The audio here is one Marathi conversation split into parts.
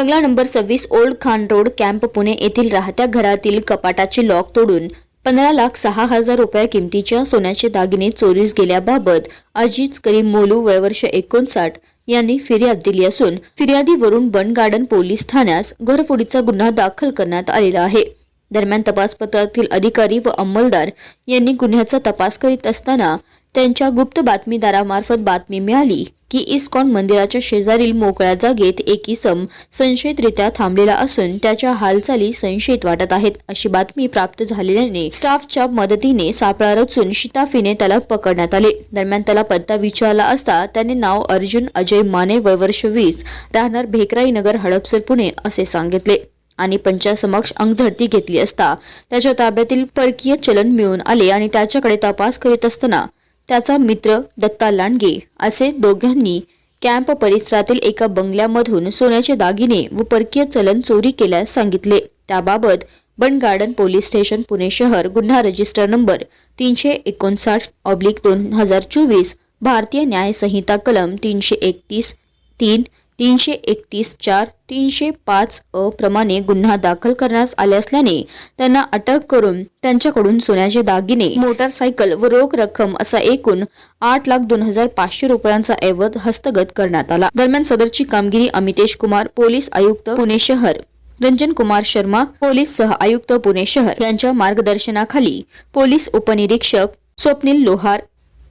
बंगला नंबर सव्वीस old Khan road camp Pune येथील राहत्या घरातील कपाटाचे लॉक तोडून पंधरा लाख सहा हजार रुपये किमतीच्या सोन्याचे दागिने चोरीस गेल्याबाबत अजिज करीम मोलू वयवर्ष एकोणसाठ यांनी फिर्याद दिली असून फिर्यादीवरून बन गार्डन पोलीस ठाण्यास घरफोडीचा गुन्हा दाखल करण्यात आलेला आहे. दरम्यान तपास पथकातील अधिकारी व अंमलदार यांनी गुन्ह्याचा तपास करीत असताना त्यांच्या गुप्त बातमीदारामार्फत बातमी मिळाली की इस्कॉन मंदिराच्या शेजारील मोकळ्या जागेत एक इसम संशयितरित्या थांबलेला असून त्याच्या हालचाली संशयित वाटत आहेत अशी बातमी प्राप्त झालेल्याने स्टाफच्या मदतीने सापळा रचून शिताफीने त्याला पकडण्यात आले. दरम्यान त्याला पत्ता विचारला असता त्याने नाव अर्जुन अजय माने वयवर्ष वीस राहणार भेकराई नगर हडपसर पुणे असे सांगितले. आणि पंचासमक्ष अंगझडती घेतली असता त्याच्या ताब्यातील परकीय चलन मिळून आले आणि त्याच्याकडे तपास करीत असताना त्याचा मित्र दत्ता लांडगे असे दोघांनी कॅम्प परिसरातील एका बंगल्यामधून सोन्याचे दागिने व परकीय चलन चोरी केल्यास सांगितले. त्याबाबत Bund garden police station Pune शहर गुन्हा रजिस्टर नंबर तीनशे एकोणसाठ ऑब्लिक दोन हजार चोवीस भारतीय न्यायसंहिता कलम तीनशे एकतीस तीन तीनशे एकतीस चार तीनशे पाच अ प्रमाणे गुन्हा दाखल करण्यात आले असल्याने त्यांना अटक करून त्यांच्याकडून सोन्याचे दागिने मोटारसायकल व रोख रक्कम असा एकूण आठ लाख दोन हजार पाचशे रुपयांचा ऐवज हस्तगत करण्यात आला. दरम्यान सदरची कामगिरी अमितेश कुमार पोलीस आयुक्त पुणे शहर रंजन कुमार शर्मा पोलीस सह आयुक्त पुणे शहर यांच्या मार्गदर्शनाखाली पोलीस उपनिरीक्षक स्वप्नील लोहार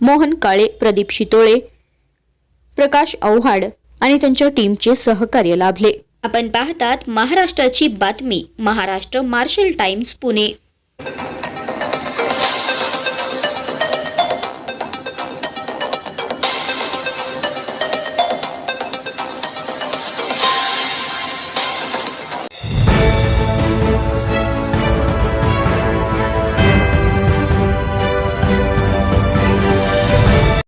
मोहन काळे प्रदीप शितोळे प्रकाश आव्हाड आणि त्यांच्या टीमचे सहकार्य लाभले. आपण पाहतात महाराष्ट्राची बातमी. Maharashtra marshal times Pune.